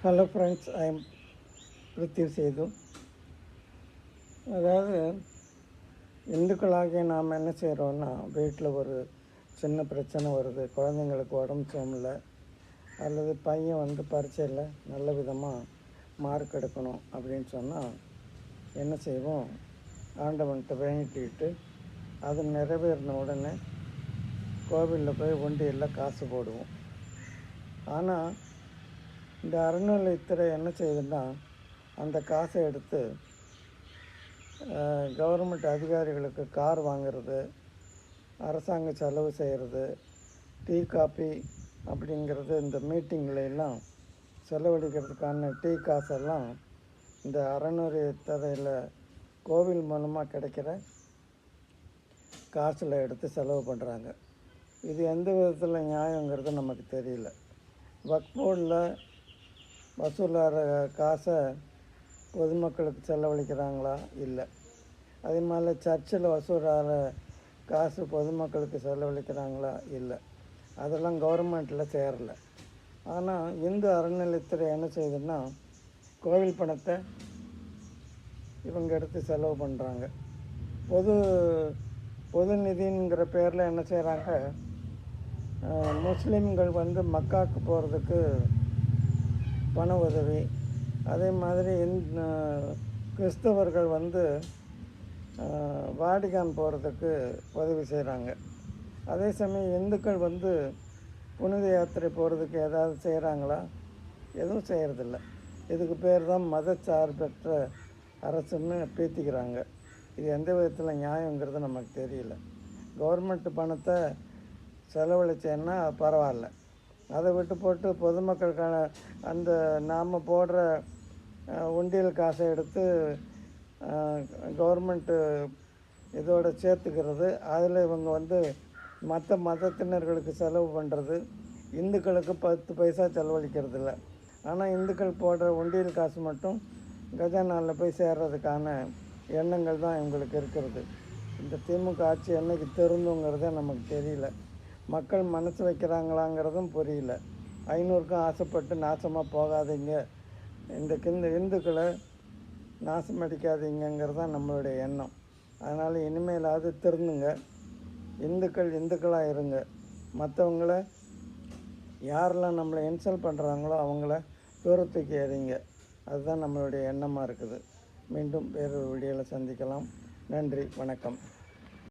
Hello friends I am Prithiv Sethu அதாவது இந்துக்களாகிய நாம் என்ன செய்கிறோன்னா வீட்டில் ஒரு சின்ன பிரச்சனை வருது. குழந்தைங்களுக்கு உடம்பு சரியில்லை அல்லது பையன் வந்து பரீட்சையில் நல்ல விதமாக மார்க் எடுக்கணும் அப்படின்னு சொன்னால் என்ன செய்வோம்? ஆண்டவன்கிட்ட வேண்டிட்டு அது நிறைவேறின உடனே கோவிலில் போய் ஒண்டியில் காசு போடுவோம். ஆனால் இந்த அறநிலையத்துறை என்ன செய்யுதுன்னா அந்த காசை எடுத்து கவர்மெண்ட் அதிகாரிகளுக்கு கார் வாங்குறது அரசாங்க செலவு செய்கிறது டீ காப்பி அப்படிங்கிறது இந்த மீட்டிங்கில் எல்லாம் செலவழிக்கிறதுக்கான டீ காசெல்லாம் இந்த அறநிலையத்துறையில் கோவில் மூலமாக கிடைக்கிற காசில் எடுத்து செலவு பண்ணுறாங்க இது எந்த விதத்தில் நியாயங்கிறது நமக்கு தெரியல. வக்போர்டில் வசூலாகிற காசை பொதுமக்களுக்கு செலவழிக்கிறாங்களா? இல்லை. அதே மாதிரி சர்ச்சில் வசூலாகிற காசு பொதுமக்களுக்கு செலவழிக்கிறாங்களா? இல்லை. அதெல்லாம் கவர்மெண்ட்டில் சேரலை. ஆனால் இந்து அறநிலையத்துறை என்ன செய்யுதுன்னா கோவில் பணத்தை இவங்க எடுத்து செலவு பண்ணுறாங்க பொது பொது நிதிங்கிற பேரில் என்ன செய்கிறாங்க முஸ்லீம்கள் வந்து மக்காவுக்கு போகிறதுக்கு பண உதவி. அதே மாதிரி இந்த கிறிஸ்தவர்கள் வந்து வாடிகான் போகிறதுக்கு உதவி செய்கிறாங்க அதே சமயம் இந்துக்கள் வந்து புனித யாத்திரை போகிறதுக்கு ஏதாவது செய்கிறாங்களா எதுவும் செய்கிறதில்ல இதுக்கு பேர் தான் மதச்சார்பற்ற அரசுன்னு பீத்திக்கிறாங்க இது எந்த விதத்தில் நியாயங்கிறது நமக்கு தெரியல. கவர்மெண்ட் பணத்தை செலவழிச்சேன்னா பரவாயில்ல. அதை விட்டு போட்டு பொதுமக்களுக்கான அந்த நாம் போடுற உண்டியல் காசை எடுத்து கவர்மெண்ட்டு இதோட சேர்த்துக்கிறது. அதில் இவங்க வந்து மற்ற மதத்தினர்களுக்கு செலவு பண்ணுறது இந்துக்களுக்கு பத்து பைசா செலவழிக்கிறது இல்லை ஆனால் இந்துக்கள் போடுற உண்டியல் காசு மட்டும் கஜானாவில் போய் சேர்றதுக்கான எண்ணங்கள் தான் இவங்களுக்கு இருக்கிறது. இந்த திமுக ஆட்சி என்றைக்கு திருந்துங்கிறதே நமக்கு தெரியல. மக்கள் மனசு வைக்கிறாங்களாங்கிறதும் புரியல. ஐநூறுக்கும் ஆசைப்பட்டு நாசமாக போகாதீங்க. இந்த கிந்த இந்துக்களை நாசமடிக்காதீங்கிறது தான் நம்மளுடைய எண்ணம். அதனால் இனிமேலாவது திருந்துங்க. இந்துக்கள் இந்துக்களாக இருங்க. மற்றவங்கள யாரெல்லாம் நம்மளை இன்சல்ட் பண்ணுறாங்களோ அவங்கள தூரத்துக்கு எறிங்க அதுதான் நம்மளுடைய எண்ணமாக இருக்குது. மீண்டும் வேறொரு வீடியோவில் சந்திக்கலாம். நன்றி வணக்கம்.